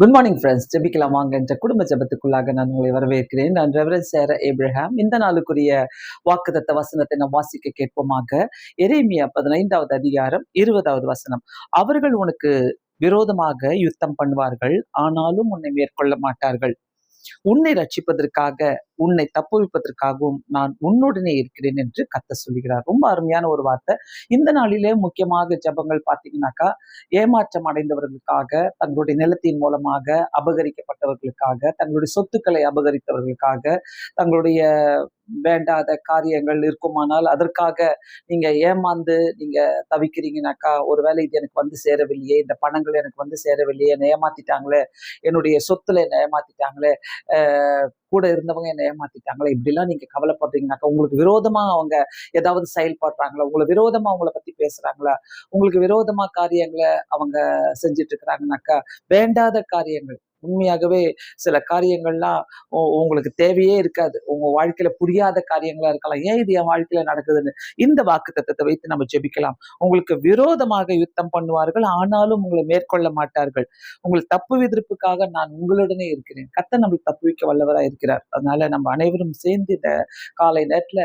Good morning friends ஜெபிக்கலாம் வாங்க என்ற குடும்ப ஜெபத்துக்குள்ளாக நான் உங்களை வரவேற்கிறேன். நான் ரெவரன் சேர ஏப்ரஹாம் இந்த நாளுக்குரிய வாக்குதத்த வசனத்தை நாம் வாசிக்க கேட்போமாக. எரேமியா பதினைந்தாவது அதிகாரம் இருபதாவது வசனம். அவர்கள் உனக்கு விரோதமாக யுத்தம் பண்ணுவார்கள் ஆனாலும் உன்னை மேற்கொள்ள மாட்டார்கள். உன்னை ரட்சிப்பதற்காக உன்னை தப்புவிப்பதற்காகவும் நான் உன்னுடனே இருக்கிறேன் என்று கத்த சொல்லுகிறார். ரொம்ப அருமையான ஒரு வார்த்தை. இந்த நாளிலே முக்கியமாக ஜபங்கள் பார்த்தீங்கன்னாக்கா ஏமாற்றம் அடைந்தவர்களுக்காக தங்களுடைய நிலத்தின் மூலமாக அபகரிக்கப்பட்டவர்களுக்காக தங்களுடைய சொத்துக்களை அபகரித்தவர்களுக்காக தங்களுடைய வேண்டாத காரியங்கள் இருக்குமானால் அதற்காக நீங்க ஏமாந்து நீங்க தவிக்கிறீங்கனாக்கா ஒருவேளை இது எனக்கு வந்து சேரவில்லையே இந்த பணங்கள் எனக்கு வந்து சேரவில்லையே என்னை ஏமாத்திட்டாங்களே என்னுடைய சொத்துல என்னை ஏமாத்திட்டாங்களே கூட இருந்தவங்க என்னை ஏமாத்திட்டாங்களா? இப்படிலாம் நீங்க கவலைப்படுறீங்கனாக்கா உங்களுக்கு விரோதமா அவங்க ஏதாவது செயல்படுறாங்களா? உங்களை விரோதமா அவங்கள பத்தி பேசுறாங்களா? உங்களுக்கு விரோதமா காரியங்களை அவங்க செஞ்சுட்டு இருக்கிறாங்கனாக்கா வேண்டாத காரியங்கள். உண்மையாகவே சில காரியங்கள்லாம் உங்களுக்கு தேவையே இருக்காது. உங்க வாழ்க்கையில புரியாத காரியங்களா இருக்கலாம். ஏன் இது என் வாழ்க்கையில நடக்குதுன்னு இந்த வாக்கு தத்துவத்தை வைத்து நம்ம ஜெபிக்கலாம். உங்களுக்கு விரோதமாக யுத்தம் பண்ணுவார்கள் ஆனாலும் உங்களை மேற்கொள்ள மாட்டார்கள். உங்கள் தப்பு எதிர்ப்புக்காக நான் உங்களுடனே இருக்கிறேன். கத்த நம்மளுக்கு தப்பு வைக்க வல்லவராக இருக்கிறார். அதனால நம்ம அனைவரும் சேர்ந்து இந்த காலை நேரத்துல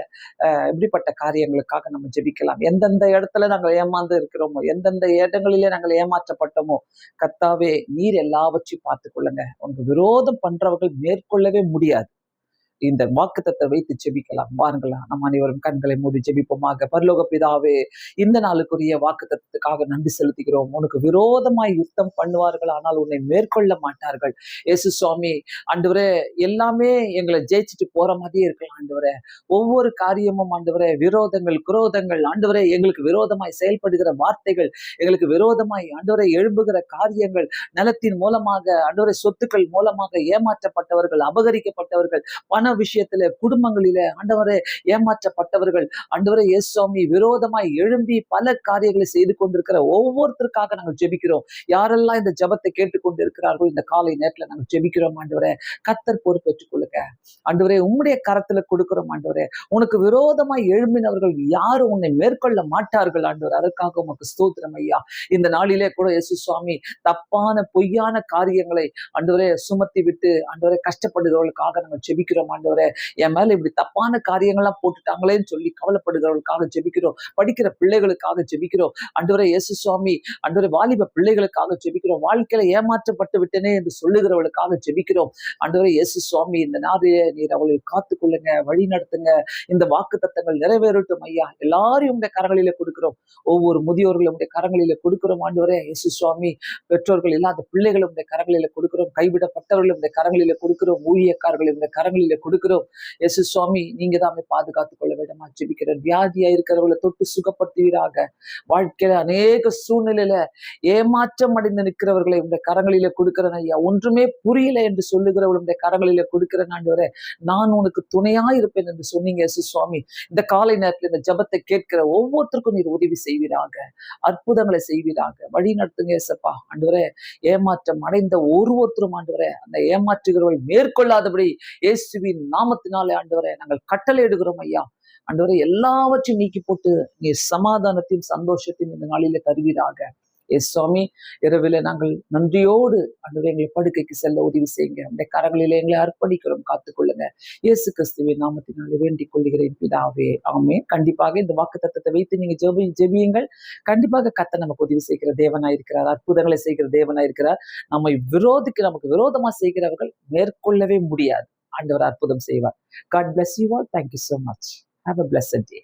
எப்படிப்பட்ட காரியங்களுக்காக நம்ம ஜெபிக்கலாம். எந்தெந்த இடத்துல நாங்கள் ஏமாந்து இருக்கிறோமோ எந்தெந்த இடங்களிலே நாங்கள் ஏமாற்றப்பட்டோமோ கத்தாவே நீர் எல்லாவற்றையும் பார்த்துக்கொள்ள கொள்ளுங்க உனக்கு விரோதம் பண்றவர்கள் மேற்கொள்ளவே முடியாது. இந்த வாக்குத்தத்தை வைத்து ஜெபிக்கலாம். வாருங்களா நம் அனைவரும் கண்களை மூடி ஜெபிப்போமாக. பரலோக பிதாவே இந்த நாளுக்குரிய வாக்குத்தத்துக்காக நன்றி செலுத்துகிறோம். உனக்கு விரோதமாய் யுத்தம் பண்ணுவார்கள் ஆனால் உன்னை மேற்கொள்ள மாட்டார்கள். ஏசு சுவாமி ஆண்டவரே எல்லாமே எங்களை ஜெயிச்சுட்டு போற மாதிரியே இருக்கலாம் ஆண்டவரே. ஒவ்வொரு காரியமும் ஆண்டவரே விரோதங்கள் குரோதங்கள் ஆண்டவரே எங்களுக்கு விரோதமாய் செயல்படுகிற வார்த்தைகள் எங்களுக்கு விரோதமாய் ஆண்டவரை எழும்புகிற காரியங்கள் நலத்தின் மூலமாக ஆண்டவரை சொத்துக்கள் மூலமாக ஏமாற்றப்பட்டவர்கள் அபகரிக்கப்பட்டவர்கள் பண விஷயத்துல குடும்பங்களில ஆண்டவரை ஏமாற்றப்பட்டவர்கள் ஆண்டவரை இயேசுவாமி விரோதமாய் எழும்பி பல காரியங்களை செய்து கொண்டிருக்கிற ஒவ்வொருத்தருக்காக நாங்கள் ஜெபிக்கிறோம். யாரெல்லாம் இந்த ஜபத்தை கேட்டுக்கொண்டு இருக்கிறார்கள் இந்த காலை நேரத்துல நாங்கள் ஜெபிக்கிறோம் ஆண்டவரை. கத்தர் பொறுப்பேற்றுக் கொள்ளுங்க ஆண்டவரே உம்முடைய கரத்துல கொடுக்கிறோம் ஆண்டவரே. உனக்கு விரோதமாய் எழும்பினவர்கள் யாரும் உன்னை மேற்கொள்ள மாட்டார்கள் ஆண்டவர். அதற்காக உமக்கு ஸ்தோத்திரம் ஐயா. இந்த நாளிலே கூட இயேசு சுவாமி தப்பான பொய்யான காரியங்களை ஆண்டவரே சுமத்தி விட்டு ஆண்டவரை கஷ்டப்படுகிறவர்களுக்காக நாங்கள் ஜெபிக்கிறோம் ஆண்டவரே என் மேல இப்படி தப்பான காரியங்கள்லாம் போட்டுட்டாங்களேன்னு சொல்லி கவலைப்படுகிறவர்களுக்காக ஜெபிக்கிறோம். படிக்கிற பிள்ளைகளுக்காக ஜெபிக்கிறோம். அன்றுவரை இயேசு சுவாமி அன்றுவரை வாலிப பிள்ளைகளுக்காக ஜெபிக்கிறோம். வாழ்க்கையில ஏமாற்றப்பட்டு விட்டனே என்று சொல்லுகிறவர்களுக்காக ஜெபிக்கிறோம். அன்றுவரை இயேசு சுவாமி இந்த நாளைய நீர் அவளை காத்துக்கொள்ளுங்க வழி நடத்துங்க. இந்த வாக்கு தத்தங்கள் நிறைவேறட்டும் ஐயா. எல்லாரையும் உடைய கரங்களில கொடுக்கிறோம். ஒவ்வொரு முதியோர்களும் உடைய கரங்களில கொடுக்கிறோம். ஆண்டவரே இயேசு சுவாமி பெற்றோர்கள் இல்லாத பிள்ளைகளும் உடைய கரங்களில கொடுக்கிறோம். கைவிடப்பட்டவர்களும் உடைய கரங்களில கொடுக்கிறோம். ஊழியக்காரர்களும் உடைய கரங்களில கொடுக்கிறோம். எஸ் சுவாமி நீங்க தான் பாதுகாத்துக் கொள்ள வேண்டுமா. ஜெபிக்கிறேன். வியாதியா இருக்கிறவங்களை தொட்டு சுகப்படுத்துவீராக. வாழ்க்கையில அநேக சூழ்நிலையில ஏமாற்றம் அடைந்து நிற்கிறவர்களை உடைய கரங்களில கொடுக்கிறேன் ஐயா. ஒன்றுமே புரியல என்று சொல்லுகிறவளுடைய கரங்களில கொடுக்கிறேன் ஆண்டவரே. நான் உனக்கு துணையா இருப்பேன் என்று சொன்னீங்க எஸ் சுவாமி. இந்த காலை நேரத்தில் இந்த ஜபத்தை கேட்கிற ஒவ்வொருத்தருக்கும் நீர் உதவி செய்வீராக. அற்புதங்களை செய்வீராக. வழி நடத்துங்க எசப்பா ஆண்டவரே ஏமாற்றம் அடைந்த ஒருவருத்தரும் ஆண்டவரே அந்த ஏமாற்றுகிறவர்கள் மேற்கொள்ளாதபடி இயேசுவின் நாமத்தினாலே ஆண்டவரை நாங்கள் கட்டளை எடுக்கிறோம் ஐயா. ஆண்டவரை எல்லாவற்றையும் நீக்கி போட்டு நீ சமாதானத்தையும் சந்தோஷத்தையும் இந்த நாளில தருவீராக. எஸ் சுவாமி இரவில் நாங்கள் நன்றியோடு அன்று எங்களை படுக்கைக்கு செல்ல உதவி செய்யுங்க. அந்த கரங்களில் எங்களை அர்ப்பணிக்கிறோம் காத்துக்கொள்ளுங்க. இயேசு கிறிஸ்துவை நாமத்தினாலே வேண்டிக் கொள்கிறேன் பிதாவே. ஆமே கண்டிப்பாக இந்த வாக்கு தத்துவத்தை வைத்து நீங்க ஜெபி ஜெபியுங்கள். கண்டிப்பாக கத்த நமக்கு உதவி செய்கிற தேவனா இருக்கிறார். அற்புதங்களை செய்கிற தேவனாயிருக்கிறார் நம்மை விரோதிக்கு நமக்கு விரோதமா செய்கிறவர்கள் மேற்கொள்ளவே முடியாது. ஆண்டவர் அற்புதம் செய்வார். God bless you all thank you so much have a bless day